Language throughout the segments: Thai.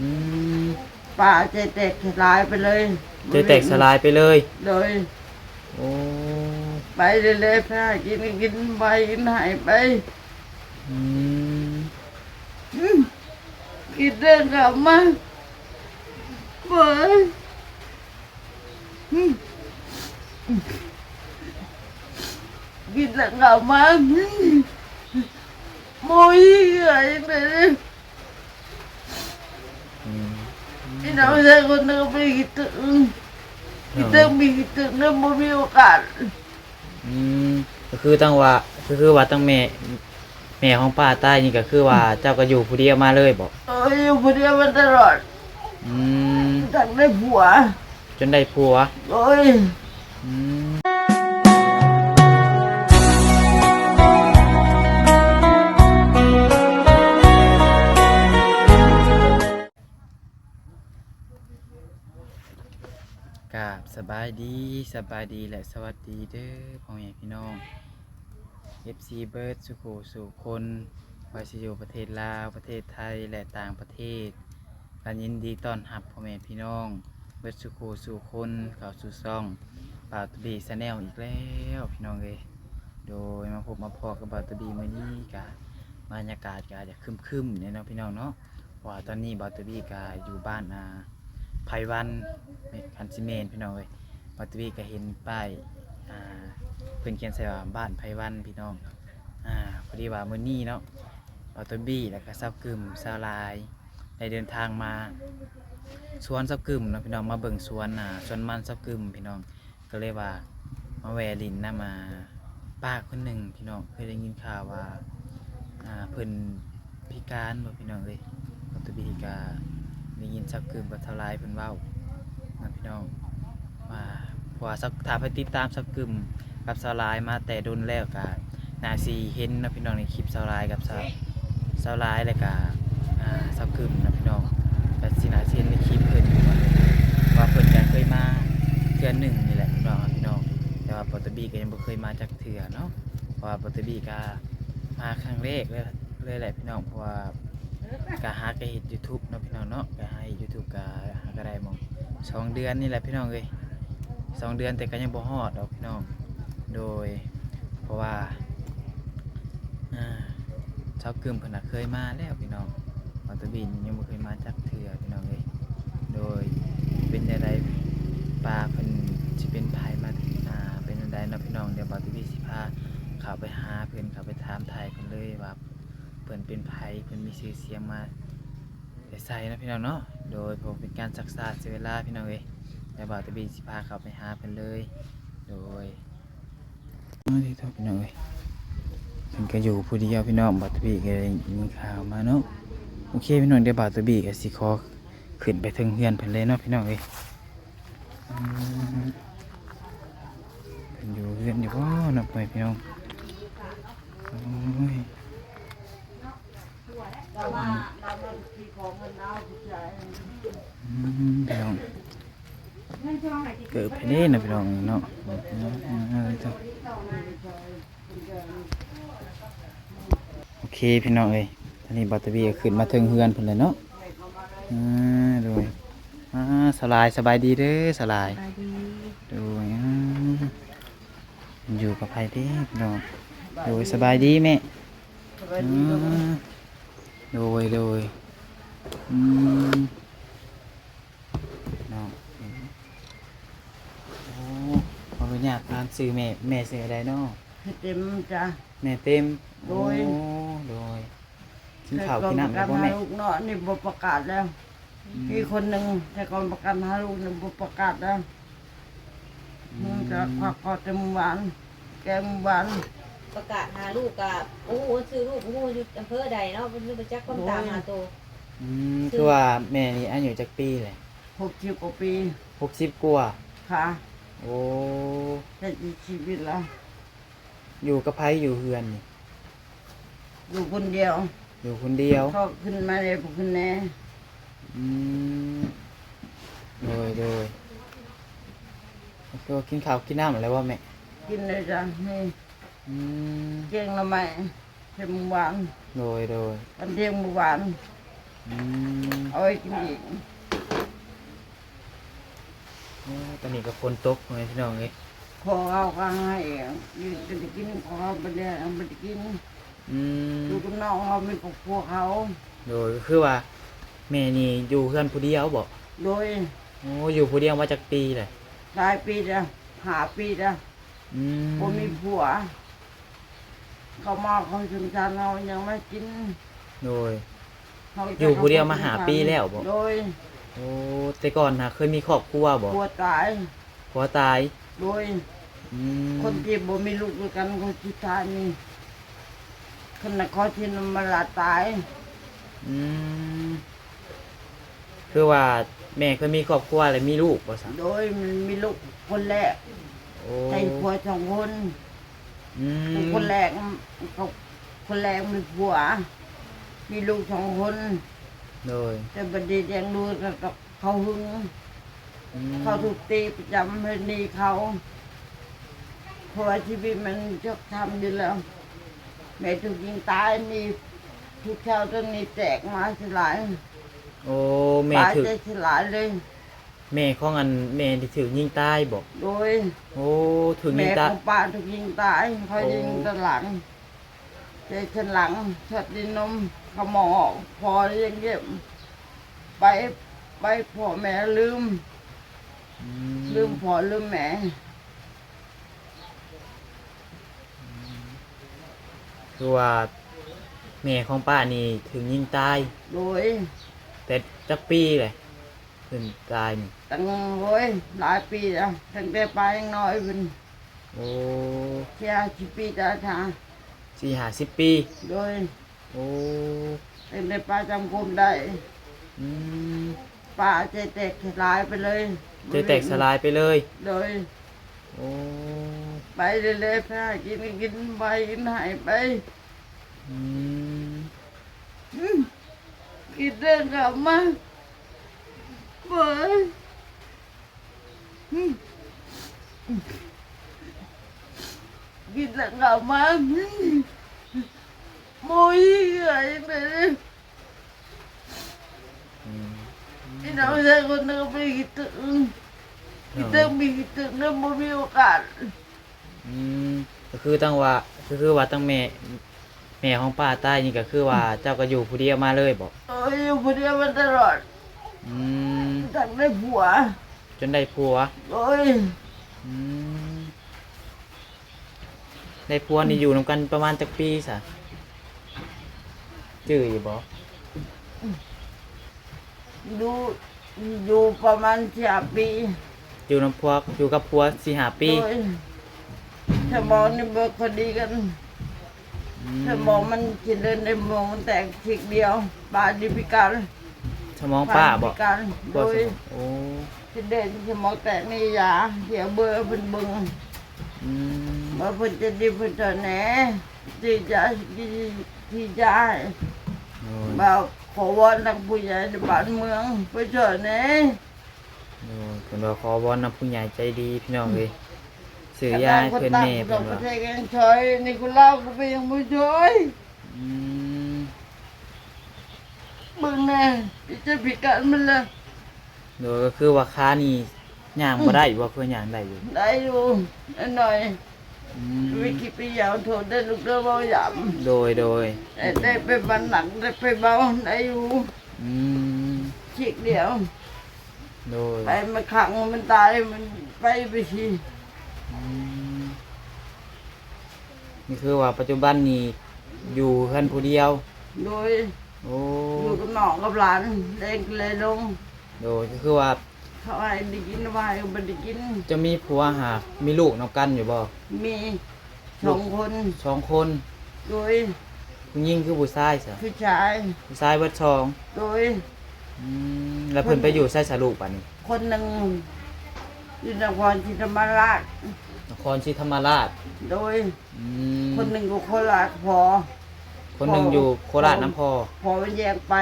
อืมป่าใจแตกสลายไปเลยใจแตกสลายไปเลยเลยโอ้ไปเลยๆพากินก็กินไปกินหายไปอืมอืมกินเรื่องกลับมาเบิดอืมกินเรื่องกลับมาโมยอะไรเลย อืมพี่น้องชายคนหนึงไม่คิดถึงคิดถึงมีคิดถึงแล้วไม่มีโอกาสอืมก็คือตั้งว่าก็คือว่าตั้งแม่แม่ของป้าใต้นี่ก็คือว่าเจ้าก็อยู่ผู้เดียวมาเลยบอกเอออยู่คนเดียวมันตลอดอืมทั้งได้ผัวจนได้ผัวโอ้ยอืม กราบสบายดีสบายดีและสวัสดีเด้อพ่อแม่พี่น้อง FC เบิร์ดสุขสู่คนวาสิอยู่ประเทศลาวประเทศไทยและต่างประเทศกันยินดีต้อนรับพ่อแม่พี่น้อง เบิร์ดสุขสู่คนเข้าสู่ซ่องบ่าตบีสแนลอีกแล้วพี่น้องเลยโดยมาพบมาพอกับบ่าตบีมื้อนี้กะบรรยากาศกะจะคึมๆเนี่ยเนาะพี่น้องเนาะว่าตอนนี้บ่าตบีกะอยู่บ้านอา ไพวันคันซิเมนพี่น้องเลยบ่าตวบีก็เห็นป้ายอ่าเพิ่นเขียนใส่ว่าบ้านไพวันพี่น้องอ่าพอดีว่ามื้อนี้เนาะออโตบี้แล้วก็ซับกึมซาลายได้เดินทางมาสวนซับกึมเนาะพี่น้องมาเบิ่งสวนอ่าสวนมันซับกึมพี่น้องก็เลยว่ามาแวะลินนะมาป้าคนหนึ่งพี่น้องเคยได้ยินข่าวว่าอ่าเพิ่นพิการบ่พี่น้องเอ้ยออโตบี้ก็ ได้ยินซับกึมกับทลายเพิ่นเว้านะพี่น้องว่าพราะว่าซับถ้าไปติดตามซับกึมกับซาวลายมาแต่ดนแล้วก็นาซีเห็นนะพี่น้องในคลิปสาวไลายกับสาวสาวไลายแล้วก็อ่าสาวกึมนะพี่น้องก็สินาซีนในคลิปเพิ่นอยู่ว่าว่าเพิ่นก็เคยมาเทื่อหนึ่งนี่แหละพี่น้องพี่น้องแต่ว่าปอตบีก็ยังบ่เคยมาจากเทื่อเนาะเพราะว่าปอตบีก็มาครั้งแรกเลยเลยแหละพี่น้องเพราะว่าก็หาก็เฮ็ด YouTube เนาะพี่น้องเนาะก็หาเฮ็ด YouTube ก็หาก็ได้มองสองเดือนนี่แหละพี่น้องเอ้ยสองเดือนแต่ก็ยังบ่ฮอดดอกพี่น้อง โดย เพราะว่าอ่าชากึมเพิ่นน่ะเคยมาแล้วพี่น้องมอตบินยังบ่เคยมาจักเทื่อพี่น้องเลยโดยเป็นใดๆปลาเพิ่นสิเป็นภายมาอ่าเป็นใดเนาะพี่น้องเดี๋ยวมอตบินสิพาข้าไปหาเพิ่อนข้าไปถามไทยเพิ่นเลยว่าเพิ่นเป็นไผเพิ่นมีชื่อเสียงมาแต่ใส่นะพี่น้องเนาะ โดยผมเป็นการศึกษาเสียเวลาพี่น้องเอ้ยเดี๋ยวตอร์บินสิพาเขาไปหาเพิ่นเลย โดยมาที่ท็อพี่น้องเอ้ยเพิ่นก็อยู่ผู้เดียวพี่น้องบัตรบีก็ได้มีข่าวมาเนาะโอเคพี่น้องเดี๋ยวบัตรบีก็สิขอขึ้นไปถึงเฮือนเพิ่นเลยเนาะพี่น้องเอ้ยอืมเพิ่นอยู่เฮือนอยู่บ่นาะพ่อแม่พี่น้องโอ้ยอืม พี่น้องเกิดไปนี่นะพี่น้องเนาะเอาเลยจ้ะโอเคพี่น้องเอ้ยตอนนี้บัตเตอรี่ก็ขึ้นมาถึงเฮือนเพิ่นเลยเนาะอ่าโดยอ่าสลายสบายดีเด้อสลายโดยอ่าอยู่กับใครเด้พี่น้องโดยสบายดีแม่สวัสอ่ดีครับาโดยโดยอืมน้องโอ้ ขออนุญาตตามซื้อแม่แม่ซื้ออะไรเนาะเต็มจ้ะ แม่เต็มโดย อ้โดยกินข้าวกินน้ำแล้วบ่ใช้แม่กรประกันหาลูกเนาะนี่บ่ประกาศแล้วพี่คนหนึ่งใช้กรประกันหาลูกนี่บ่ประกาศแล้วมึงจะควักคอเต็มหวานแกงหวานประกาศหาลูกกับโอ้โหซื้อลูกโอ้โหอยู่อำเภอใดเนาะเป็นประจักษ์คนตามหาตัวอืมคือว่าแม่นี่อายุจักปีเลยหกสิบกว่าปีหกสิบกว่าค่ะ โอ้ ใช้ชีวิตแล้วอยู่กับไผอยู่เฮือนนี่อยู่คนเดียวอยู่คนเดียวเขาขึ้นมาเลยผมขึ้นแน่อืมโดยโดยแล้วก็กินข้าวกินน้ำอะไรวะแม่กินเลยจ้ะนี่อืมเจียงละไม้เค็มหวานโดยโดยกันเทียงหวานออืมเอาไว้กินอีก โอ้ตอนนี้ก็ฝนตกพ่อแม่พี่น้องเอ้ย ขอเอาก็ให้ยืนจะกินขอเขาไปเรียนเอาไปกินอืมดูกับน้องเขาเป็นครอบครัวเขา โดยก็คือว่าแม่นี่อยู่เพื่อนผู้เดียวบ่โดยโอ้อยู่ผู้เดียวมาจากปีเลยหลายปีแล้วหาปีแล้วอืมผมมีผัว เขามาเขาถึงจานเรายังไม่กินโดย เขาจะอยู่ผู้เดียวมาหาปีแล้วบ่ โดยโอ้แต่ก่อนนะเคยมีครอบครัวบ่ผัวตายผัวตาย โดยอืม คนที่บ่มีลูกด้วยกันคนที่ตายนี่คนน่ะเขาที่นำมาลาตาย อืมคือว่าแม่เคยมีครอบครัวแล้วมีลูกบ่สัโดยมันมีลูกคนแรกโอ้ใส่ผัวสองคน อืมคนแรกเขาคนแรกมีผัว มีลูกสองคน โดยแต่บัดนี้ยังดูกับเขาหึงอืมเขาถูกตีประจำเลยหนีเขา เพราะว่าชีวิตมันชกทำอยู่แล้ว แม่ถูกยิงตายนี่ทุกเช้าต้นนี้แตกมาสลายโอ้แม่ตายถึกใจสลายเลย แม่ของอันแม่ที่ถึกยิงตายบ่โดยโอ้ถึกยิแม่งขตาอยงป้าถูกยิงตายเขาโอ้ ยิงตนหลังใจฉันหลังชัดดินนมเขาหมอพอยังเก็บไปไปพ่อแม่ลืม อืลืมพ่อลืมแม่ คือว่าแม่ของป้านี่ถึงยิงตาย โดยแต่จักปีเลยถึงตายนี่ตั้งโอ้ยหลายปีแล้วตั้งแต่ป้ายังน้อยเป็นโอ้เสียชีปีจ้าชาสี่ห้าสิบปี โดยโอ้ตั้งแต่ป้าจำคุมได้อืมป้าใจแตกสลายไปเลยเจอแตกสลายไปเลย โดยโอ้ ไปเรื่อยๆไปหากินกินไปกินหายไปอืมอืมกินเรื่องกลับมาเบิดอืมกินเรื่องกลับมาโมยอะไรเนี่ยอืม พี่น้องชายคนหนึงไม่คิดถึงคิดถึงมีคิดถึงแล้วไม่มีโอกาส อืมก็คือตั้งว่าก็คือว่าตั้งแม่แม่ของป้าตายนี่ก็คือว่าเจ้าก็อยู่ผู้เดียวมาเลยบอกเอออยู่คนเดียวมันตลอดอืมตั้งได้ผัวจนได้ผัวโอ้ยอืมได้ผัวนี่อยู่นำกันประมาณจักปีสะจื้ออยู่บ่ดูอยู่ประมาณสามปีอยู่นำผัวอยู่กับผัวสี่ห้าปีโดย สมองนี่เบิกพอดีกันอืสมองมันกินเดินในสมองมันแตกทีเดียวบาดดิพิการสมองป้าบ่พิการโดบ่สยมองโอ้กินเดินสมองแตกนี่ยาเสียเบอร์เป็นบึงอืมมาเพิ่นจะดีเพิ่นจะแหนที่จะที่ที่จะโอ้ยมาขอวอนทางผู้ใหญ่ในบ้านเมืองเพื่อเถิดแหนโอ้ยเพิ่นว่าขอวอนนำผู้ใหญ่ใจดีพี่น้องเอ้ย ซื้อยาให้เพิ่นแม่เพิ่เพิ่นนปว่าระเทศกันช่วยนี่คุณเล่าก็ไปยังไม่ช่วยอืมมึงแน่พี่จะพิการมันเลยโดยก็คือว่าค้านี่ย่างบ่ได้บ่เพิ่นย่างได้อยู่ได้อยู่นิดหน่อยอืวิมคิปียาวโทษได้ลูกเด้อเบาหยโดยโดยำได้ได้ไปบันหนักได้ไปเบาได้อยู่อืมฉีกเดียวโดย ไปมันขังมันตายมันไปไปทีอืม นี่คือว่าปัจจุบันนี้อยู่เพิ่นผู้เดียว โดยโอ้อยู่กับน้องกับหลานเด็กเลยลงโดยก็คือว่าเขาให้ได้กินไว้ก็ไม่ได้กิน จะมีผัวหากมีลูกนำกันอยู่บ่มีสองคนสองคนโดยผู้หญิงคือผู้ชายซะผู้ชายผู้ชายเบิดสองโดยอืมแล้วเพิ่นไปอยู่ใส่สรุปบัดนี้คนหนึ่ง อยู่นครศรีธรรมราช นครศรีธรรมราชโดยอืมคนหนึ่งก็โคราชพอ คนหนึงอยู่โคราชน้ำพอพอมันแยกไป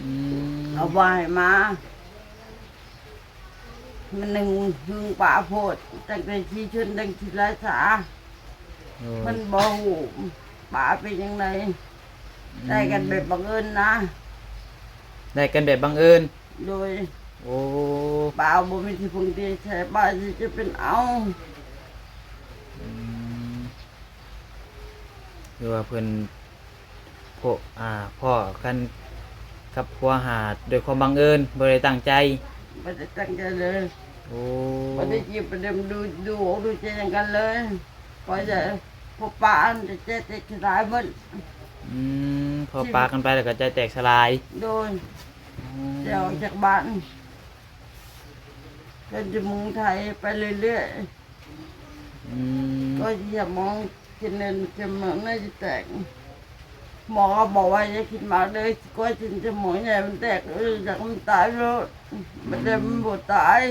อืมเอาไว้มา มันหนึ่งหึงป่าโพดตั้งแต่ที่ชนตั้งที่ราษาโอ้ยมันบอหูป่าเป็นยังไงได้กันแบบบังเอิญนะ ได้กันแบบบังเอิญโดย โอ้บ่าวบ่มีที่พึ่งที่ใช้บ้านที่จะเป็นเอาอืมคือว่าเพิ่นพวกอ่าพ่อกันกับพัวหาดโดยความบังเอิญบ่ได้ตั้งใจไม่ได้ตั้งใจเลยโอ้ไม่ได้จีบประเด็นดูดูอกดูใจอย่างกันเลยพอจะพอป้าอันจะเจ๊ติดร้ายหมันอืมพอปากันไปแล้วก็ใจแตกสลายโดยจะออกจากบ้านก็ จะเมืองไทยไปเรื่อยอืมๆ ก็อย่ามองกินเงินจะเหมือนน่าจะแตก หมอก็บอกว่าอย่าคิดมากเลยก็จินจะหมองใหญ่มันแตกเอออยากมันตายแล้วมันจะมันบดตาย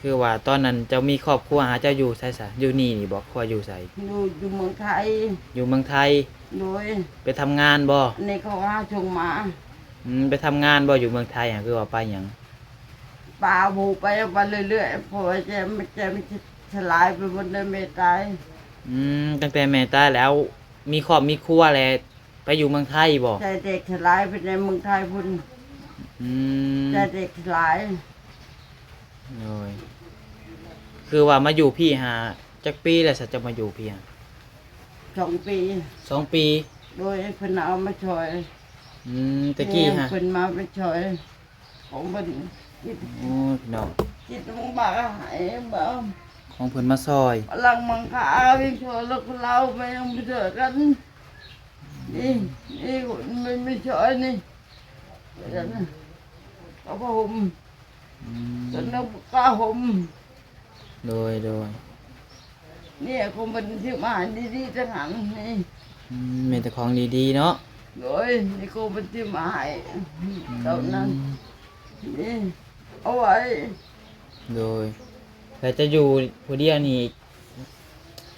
คือว่าตอนนั้นเจ้ามีครอบครัวหาเจ้าอยู่ไสซะอยู่นี่นี่บอกครัวอยู่ไสอยู่อยู่เมืองไทยอยู่เมืองไทยโดยไปทำงานบ่ในเขาหาชงมาอืมไปทำงานบ่อยู่เมืองไทยอะคือว่าไปหยัง ป่าบูไปไปเรื่อยๆเพราะว่าจะมันจะมันจะฉลายไปบนเดินเมตายอืมตั้งแต่แม่ตายแล้ว มีครอบมีครัวแล้วไปอยู่เมืองไทยบ่ใจเด็กฉลายไปในเมืองไทยพุ่นอืมใจเด็กฉลายโอ้ยคือว่ามาอยู่พี่หาจักปีแล้วสัจะมาอยู่พี่หาสองปีสองปี โดยเพิ่นเอามาช่วยอืมตะกี้ฮะเพิ่นมาไปช่วยของเพิ่นคิด โอ้ยพี่น้องคิดมึงบ้าก็หายบ่ของเพิ่นมาซอยพลังมังคาวิ่งช่วยแล้วก็เราไปยังไปเจอกันนี่นี่ไม่ไม่ช่วยนี่เดี๋ยวนะก็พห่มอืมจนนึกกล้าห่มโดยโดยเนี่ยคงเป็นที่มาดีๆจังหันนี่ อืมมีแต่ของดีๆเนาะโดยนี่คงเป็นที่มาให้ เท่านั้นนี่เอาไว้ โดยแต่จะอยู่ผู้เดียวนี่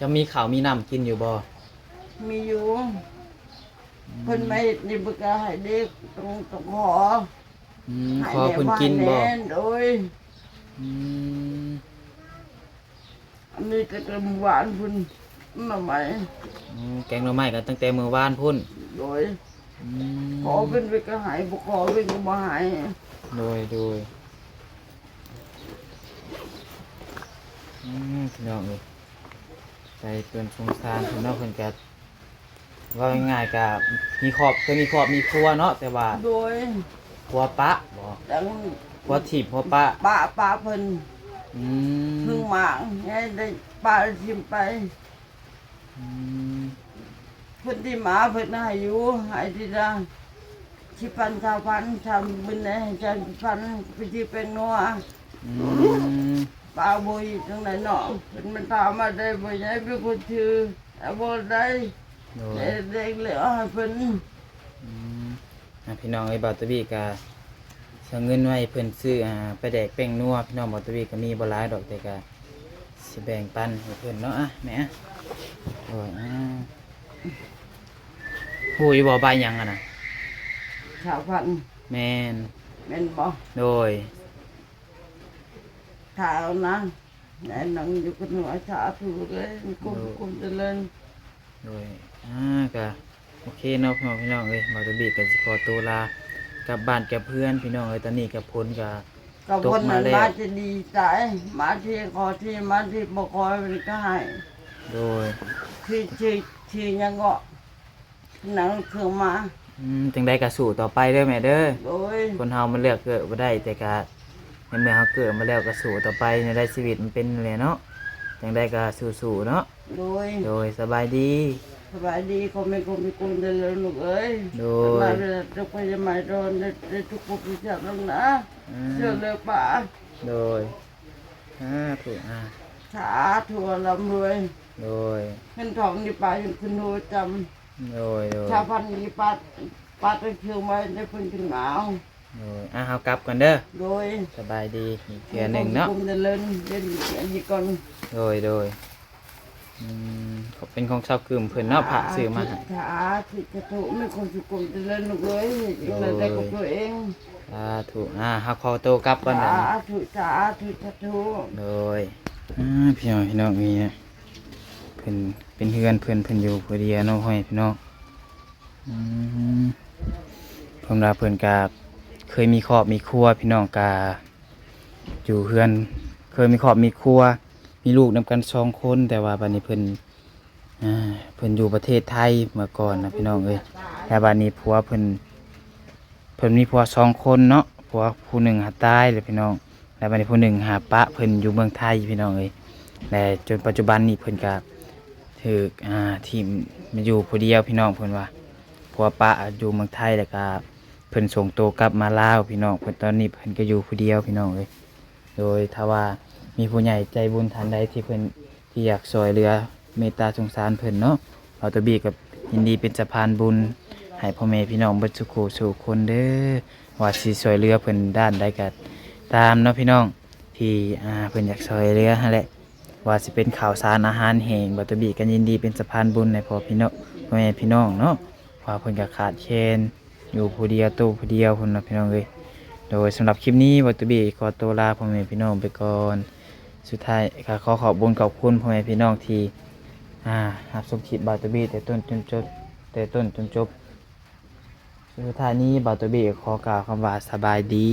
จะมีข้าวมีน้ำกินอยู่บ่มีอยู่เพิ่นไม่นี่บ่กล้าให้เด็กต้องต้องขออืมให้ขอเพิ่นกินบ่แม่โดยอืมอันนี้ก็กระหวานพุ่นมาใหม่อืมแกงหน่อไม้กันตั้งแต่มื้อวานพุ่นโดยอืมขอเป็นไปก็หายบ่ขอเป็นก็บ่หายโดยโดย อืมพี่น้องเอ้ยใจเกินสงสารพี่น้องเพิ่นก็ว่าง่ายๆก็มีครอบเคยมีครอบมีครัวเนาะแต่ว่าโดยครัวปะบ่ดังครัวถีบครัวปะป้าป้าเพิ่นอืมเพิ่งมาให้ได้ป้าชิมไปอืมเพิ่นที่หมาเพิ่นให้อยู่ให้ที่ละชิพันชาวพันทำบุญให้จันพันไปที่เป็นนัวอืม ป้าบุยตรงไหนเนาะเพิ่นมันถามมาได้บ่ใหญ่เป็นคนชื่อแต่บ่ได้โดได้ยได้เหลือให้เพิ่นอืมอะพี่น้องไอ้บอตบีก็เสียเงินไว้เพิ่นซื้ออ่าไปแดกแป้งนัวพี่น้องบอตบีก็มีบ่หลายดอกแต่ก็สิแบ่งปันให้เพิ่นเนาะอะแม่อะโอ้ยอ่าหูยบ่ใบหยังอะนะชาวพันแม่นแม่นบ่โดย ถ้าเอานะแน่นังอยู่กับหนูสาธุเลยกุมกุมเจริญโดยอ่าก็โอเคเนาะพี่น้องพี่น้องเอ้ยบอตบีก็สิขอตัวลากลับบ้านกับเพื่อนพี่น้องเอ้ยตอนนี้กับพ้นก็กับตกคนมานั้นแล้วมาจะดีใจมาที่ขอที่มาที่บกอยมันก็ให้โดยชื่อชื่อชื่อยังเงาะหนังเครื่องมาอืมจังได้ก็สู้ต่อไปเด้อแม่เด้อโดยคนเฮามันเลือกเกิดบ่ได้แต่ก็ ในเมื่อเฮาเกิดมาแล้วก็สู้ต่อไปในได้ชีวิตมันเป็นแหละเนาะจังได้ก็สู้ๆเนาะโดยโดยสบายดี สบายดีก็ไม่คงมีกุลเดินเลยลูกเอ้ยโดมายเลยทุกคนจะมาโดนได้ทุกคนพิจารณานะอ่เชื่อาเลยป่าโดยอ่าถูกอ่าสาธุลำรวยโดยเงินทองนี่ป่ายังคุณโนจโดยโดยำชาวพันธุ์นี่ป่าป่าตะเคียวไว้ได้เพิ่นถึงหนาว โดยอะเฮากลับกันเด้อ โดยสบายดีอีกเทื่อหนึงเนาะกุมเดินเล่นเล่นอันนี้ก่อนโดยโดยอืมขอบเป็นของชาวกึมเพิ่นเนาะพระซื้อมาให้สาธุจะถูกไม่คนสุกุมเดินเล่นลูกเอ้ยยังเลยได้กับตัวเองสาธุอ่าเฮาขอตัวกลับก่อนเด้อสาธุสาธุสาธุโดยอ่าพี่น้องพี่น้องมีเพิ่นเป็นเฮือนเพิ่นเพิ่นอยู่ผู้เดียวเนาะพ่อแม่พี่น้องอืมเพิ่นว่าเพิ่นก็ เคยมีครอบมีครัวพี่น้องก็อยู่เฮือน เคยมีครอบมีครัว มีลูกนำกันสองคนแต่ว่าบัดนี้เพิ่นอ่าเพิ่นอยู่ประเทศไทยเมื่อก่อนนะพี่น้องเอ้ยแต่บัดนี้ผัวเพิ่นเพิ่นมีผัวสองคนเนาะผัวผู้หนึ่งหาตายเลยพี่น้องแล้วบัดนี้ผู้หนึ่งหาปะเพิ่นอยู่เมืองไทยพี่น้องเอ้ยและจนปัจจุบันนี้เพิ่นก็ถืออ่าทีมมาอยู่ผู้เดียวพี่น้องเพิ่นว่าผัวปะอยู่เมืองไทยแล้วก็ เพิ่นส่งตัวกลับมาลาวพี่น้องเพิ่นตอนนี้เพิ่นก็อยู่ผู้เดียวพี่น้องเอ้ยโดยถ้าว่ามีผู้ใหญ่ใจบุญท่านใดที่เพิ่นที่อยากช่วยเหลือเมตตาสงสารเพิ่นเนาะเราตวบีกับยินดีเป็นสะพานบุญให้พ่อแม่พี่น้องเบิดสุขสู่คนเด้อว่าสิช่วยเหลือเพิ่นด้านใดก็ตามเนาะพี่น้องที่อ่าเพิ่นอยากช่วยเหลือหั่นแหละว่าสิเป็นข่าวสารอาหารแห้งบัตรบีกันยินดีเป็นสะพานบุญในพ่อพี่น้องพ่อแม่พี่น้องเนาะว่าเพิ่นก็ขาดแคลน อยู่ผู้เดียวตู้ผู้เดียวคนนะพี่น้องเลยโดยสำหรับคลิปนี้บัตุบีขอตัวลาพ่อแม่พี่น้องไปก่อนสุดท้ายค่ะขอขอบบุญขอบคุณพ่อแม่พี่น้องที่อ่ารับชมคลิปบาตุบีแต่ต้นจนจบแต่ต้นจนจบสุดท้ายนี้บาตุบีขอกล่าวคำว่าสบายดี